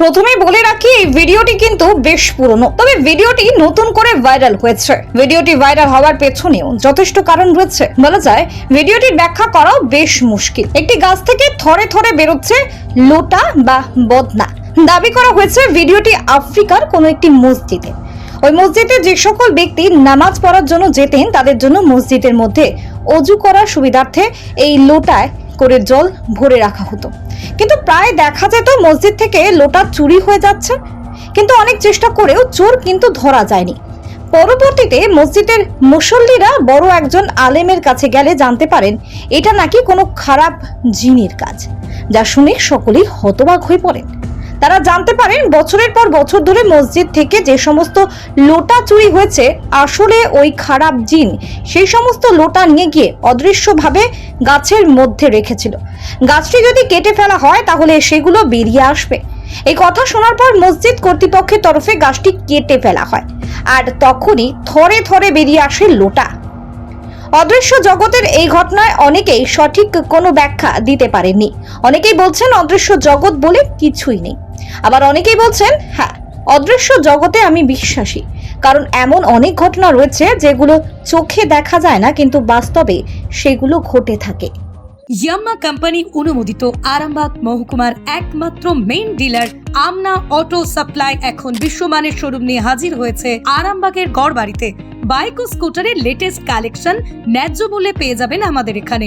প্রথমেই বলে রাখি, এই ভিডিওটি কিন্তু বেশ পুরনো। তবে ভিডিওটি নতুন করে ভাইরাল হয়েছে। ভিডিওটি ভাইরাল হওয়ার পেছনেও যথেষ্ট কারণ রয়েছে। বলা যায় ভিডিওটির ব্যাখ্যা করাও বেশ মুশকিল। একটি গাছ থেকে থরে থরে বেরোচ্ছে লোটা বা বদনা। দাবি করা হয়েছে, ভিডিওটি আফ্রিকার কোনো একটি মসজিদে। ওই মসজিদে যে সকল ব্যক্তি নামাজ পড়ার জন্য যেতেন, তাদের জন্য মসজিদের মধ্যে অজু করার সুবিধার্থে এই লোটায় করে জল ভরে রাখা হতো। কিন্তু প্রায় দেখা যেত মসজিদ থেকে লোটা চুরি হয়ে যাচ্ছে। কিন্তু অনেক চেষ্টা করেও চোর কিন্তু ধরা যায়নি। পরবর্তীতে মসজিদের মুসল্লিরা বড় একজন আলেমের কাছে গেলে জানতে পারেন, এটা নাকি কোনো খারাপ জিনের কাজ, যা শুনে সকলেই হতবাক হয়ে পড়েন। তারা জানতে পারেন বছরের পর বছর ধরে মসজিদ থেকে যে সমস্ত লোটা চুরি হয়েছে, আসলে ওই খারাপ জিন। সেই সমস্ত লোটা নিয়ে গিয়ে অদৃশ্যভাবে গাছের মধ্যে রেখেছিল। গাছটি যদি কেটে ফেলা হয়, তাহলে সেগুলো বেরিয়ে আসবে। এই কথা শোনার পর মসজিদ কর্তৃপক্ষের তরফে গাছটি কেটে ফেলা হয় আর তখনই থরে থরে বেরিয়ে আসে লোটা। অদৃশ্য জগতের এই ঘটনায় অনেকেই সঠিক কোনো ব্যাখ্যা দিতে পারেননি। অনেকেই বলছেন অদৃশ্য জগৎ বলে কিছুই নেই। আবার অনেকেই বলছেন হ্যাঁ অদৃশ্য জগতে আমি বিশ্বাসী। কারণ এমন অনেক ঘটনা রয়েছে যেগুলো চোখে দেখা যায় না, কিন্তু বাস্তবে সেগুলো ঘটে থাকে। ইয়াম্মা কোম্পানি অনুমোদিত আরামবাগ মহকুমার একমাত্র main dealer Amna auto supply এখন বিশ্বমানের শোরুম নিয়ে হাজির হয়েছে আরামবাগের গড়বাড়িতে। বাইক ও স্কুটারের লেটেস্ট কালেকশন ন্যায্য মূল্যে পেয়ে যাবেন আমাদের এখানে।